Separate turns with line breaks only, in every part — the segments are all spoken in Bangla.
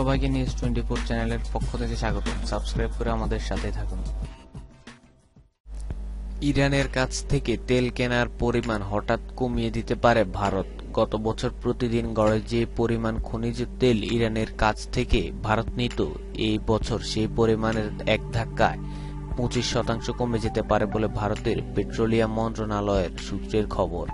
সবাইকে নিউজ টোয়েন্টি ফোর চ্যানেলের পক্ষ থেকে স্বাগত। সাবস্ক্রাইব করে আমাদের সাথে থাকুন। ইরানের কাছ থেকে তেল কেনার পরিমাণ হঠাৎ কমিয়ে দিতে পারে ভারত। গত বছর প্রতিদিন গড়ে যে পরিমাণ খনিজ তেল ইরানের কাছ থেকে ভারত নিত, এই বছর সেই পরিমাণের এক ধাক্কায় পঁচিশ শতাংশ কমে যেতে পারে বলে ভারতের পেট্রোলিয়াম মন্ত্রণালয়ের সূত্রের খবর।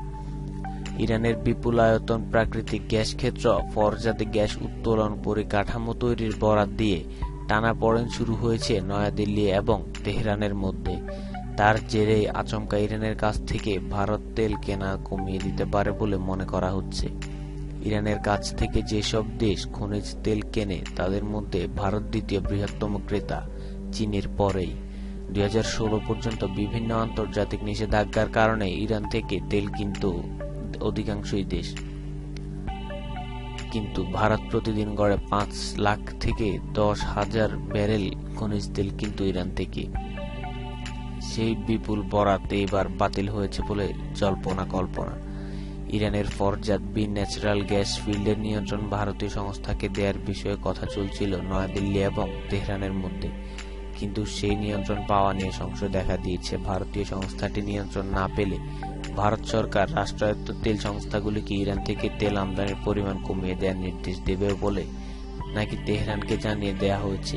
ইরানের বিপুল আয়তন প্রাকৃতিক গ্যাস ক্ষেত্র ফরজাদে গ্যাস উত্তোলন পরিকাঠামো তৈরির বরাত দিয়ে টানাপড়েন শুরু হয়েছে নয়াদিল্লি এবং তেহরানের মধ্যে। তার জেরে আচমকা ইরানের কাছ থেকে ভারত তেল কেনা কমিয়ে দিতে পারে বলে মনে করা হচ্ছে। ইরানের কাছ থেকে যেসব দেশ খনিজ তেল কেনে, তাদের মধ্যে ভারত দ্বিতীয় বৃহত্তম ক্রেতা, চীনের পরেই। দুই হাজার ষোলো পর্যন্ত বিভিন্ন আন্তর্জাতিক নিষেধাজ্ঞার কারণে ইরান থেকে তেল কিন্তু অধিকাংশই দেশ। কিন্তু ভারত প্রতিদিন গড়ে পাঁচ লাখ থেকে দশ হাজার ব্যারেল খনিজ তেল কিন্তু ইরান থেকে। সেই বিপুল বরাত এবার বাতিল হয়েছে বলে জল্পনা কল্পনা। ইরানের ফরজাত বি ন্যাচারাল গ্যাস ফিল্ডের নিয়ন্ত্রণ ভারতীয় সংস্থাকে দেওয়ার বিষয়ে কথা চলছিল নয়াদিল্লি এবং তেহরানের মধ্যে। কিন্তু সেই নিয়ন্ত্রণ পাওয়া নিয়ে সংশয় দেখা দিয়েছে। ভারতীয় সংস্থাটি নিয়ন্ত্রণ না পেলে ভারত সরকার রাষ্ট্রায়ত্ত তেল সংস্থাগুলিকে ইরান থেকে তেল আমদানির পরিমাণ কমিয়ে দেওয়ার নির্দেশ দেবে বলে নাকি তেহরানকে জানিয়ে দেয়া হয়েছে।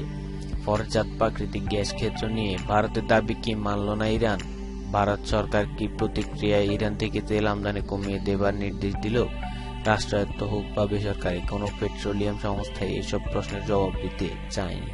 ফরজাদ প্রাকৃতিক গ্যাস ক্ষেত্র নিয়ে ভারতের দাবি কি মানল না ইরান? ভারত সরকার কি প্রতিক্রিয়ায় ইরান থেকে তেল আমদানি কমিয়ে দেবার নির্দেশ দিল? রাষ্ট্রায়ত্ত হোক বা বেসরকারি কোনো পেট্রোলিয়াম সংস্থায় এসব প্রশ্নের জবাব দিতে চায়নি।